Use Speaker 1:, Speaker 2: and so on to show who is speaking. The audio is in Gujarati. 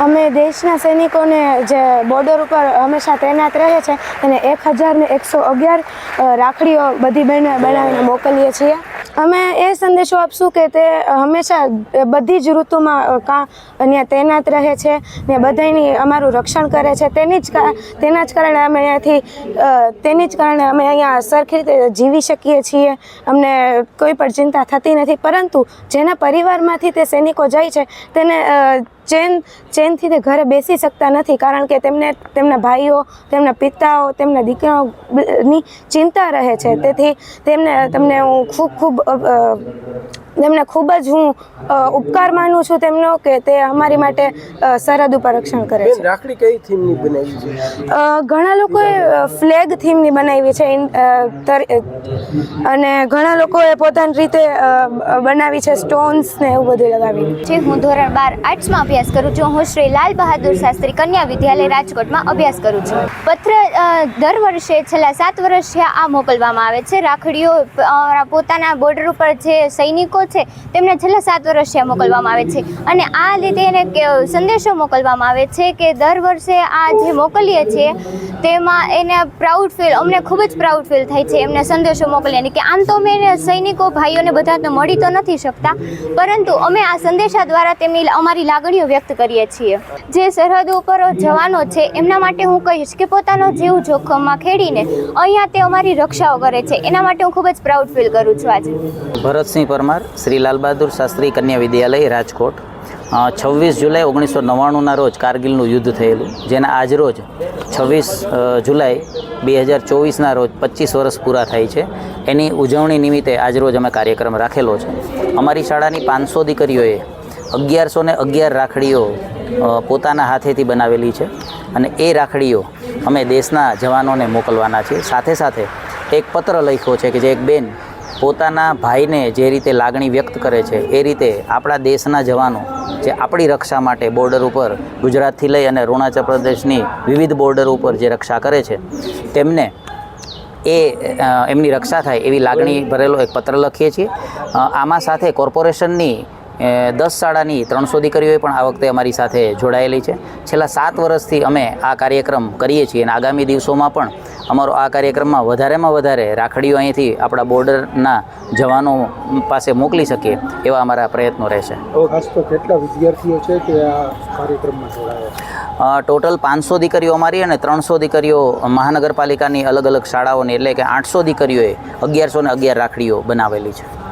Speaker 1: અમે દેશના સૈનિકોને જે બોર્ડર ઉપર હંમેશા તૈનાત રહે છે અને એક હજારને એકસો અગિયાર રાખડીઓ બધી બહેનો બનાવીને મોકલીએ છીએ. અમે એ સંદેશો આપશું કે તે હંમેશા બધી જ ઋતુમાં કા અહીંયા તૈનાત રહે છે ને બધાની અમારું રક્ષણ કરે છે. તેની જ તેના જ કારણે અમે અહીંયાથી તેની જ કારણે અમે અહીંયા સરખી રીતે જીવી શકીએ છીએ. અમને કોઈ પણ ચિંતા થતી નથી. પરંતુ જેના પરિવારમાંથી તે સૈનિકો જાય છે, તેને ચેન ચેનથી તે ઘરે બેસી શકતા નથી કારણ કે તેમને તેમના ભાઈઓ તેમના પિતાઓ તેમના દીકરાઓની ચિંતા રહે છે. તેથી તેમને તમને હું ખૂબ ખૂબ તેમને ખૂબ જ હું ઉપકાર માનું છું તેમનો કે તે અમારી માટે સરહદ ઉપર રક્ષણ કરે છે.
Speaker 2: રાખડી કઈ થીમની બનાવી છે?
Speaker 1: ઘણા લોકોએ ફ્લેગ થીમની બનાવી છે અને ઘણા લોકોએ પોતાની રીતે બનાવી છે સ્ટોન્સ ને એવું બધું લગાવી.
Speaker 3: છે હું ધોરણ બાર આર્ટ્સમાં અભ્યાસ કરું છું. હું શ્રી લાલ બહાદુર શાસ્ત્રી કન્યા વિદ્યાલય રાજકોટમાં અભ્યાસ કરું છું. પત્ર દર વર્ષે છેલ્લા સાત વર્ષથી આ મોકલવામાં આવે છે. રાખડીઓ પોતાના બોર્ડર ઉપર જે સૈનિકો છે, તેમને છેલ્લા સાત વર્ષથી મોકલવામાં આવે છે. અને આ લીધે એને સંદેશો મોકલવામાં આવે છે કે દર વર્ષે આ જે મોકલીએ છીએ, તેમાં એને પ્રાઉડ ફીલ અમને ખૂબ જ પ્રાઉડ ફીલ થાય છે એમને સંદેશો મોકલીને કે આમ તો અમે સૈનિકો, ભાઈઓને બધા તો મળી તો નથી શકતા, પરંતુ અમે આ સંદેશા દ્વારા તેમની અમારી લાગણીઓ વ્યક્ત કરીએ છીએ. જે સરહદ ઉપર જવાનો છે, એમના માટે હું કહીશ કે પોતાનો જીવ જોખમમાં ખેડીને અહીંયા તે અમારી રક્ષાઓ કરે છે. એના માટે હું ખૂબ જ પ્રાઉડ ફીલ કરું છું આજે.
Speaker 4: ભરતસિંહ પરમાર શ્રી લાલ બહાદુર શાસ્ત્રી કન્યા વિદ્યાલય, રાજકોટ. છવ્વીસ જુલાઈ ઓગણીસો નવ્વાણુંના રોજ કારગિલનું યુદ્ધ થયેલું, જેના આજ રોજ છવ્વીસ જુલાઈ બે હજાર ચોવીસના રોજ પચીસ વર્ષ પૂરા થાય છે. એની ઉજવણી નિમિત્તે આજ રોજ અમે કાર્યક્રમ રાખેલો છે. અમારી શાળાની પાંચસો દીકરીઓએ અગિયારસો ને અગિયાર રાખડીઓ પોતાના હાથેથી બનાવેલી છે અને એ રાખડીઓ અમે દેશના જવાનોને મોકલવાના છીએ. સાથે સાથે એક પત્ર લખ્યો છે કે જે એક બેન પોતાના ભાઈને જે રીતે લાગણી વ્યક્ત કરે છે, એ રીતે આપણા દેશના જવાનો જે આપણી રક્ષા માટે બોર્ડર ઉપર ગુજરાતથી લઈ અને અરુણાચલ પ્રદેશની વિવિધ બોર્ડર ઉપર જે રક્ષા કરે છે, તેમને એ એમની રક્ષા થાય એવી લાગણી ભરેલો એક પત્ર લખીએ છીએ. આમાં સાથે કોર્પોરેશનની દસ શાળાની ત્રણસો દીકરીઓએ પણ આ વખતે અમારી સાથે જોડાયેલી છે. છેલ્લા સાત વર્ષથી અમે આ કાર્યક્રમ કરીએ છીએ અને આગામી દિવસોમાં પણ અમારો આ કાર્યક્રમમાં વધારેમાં વધારે રાખડીઓ અહીંથી આપણા બોર્ડરના જવાનો પાસે મોકલી શકીએ એવા અમારા પ્રયત્નો રહેશે.
Speaker 2: ખાસ તો કેટલા વિદ્યાર્થીઓ છે કે આ કાર્યક્રમમાં જોડાયા
Speaker 4: ટોટલ પાંચસો દીકરીઓ અમારી અને ત્રણસો દીકરીઓ મહાનગરપાલિકાની અલગ અલગ શાળાઓની એટલે કે આઠસો દીકરીઓએ અગિયારસો ને અગિયાર રાખડીઓ બનાવેલી છે.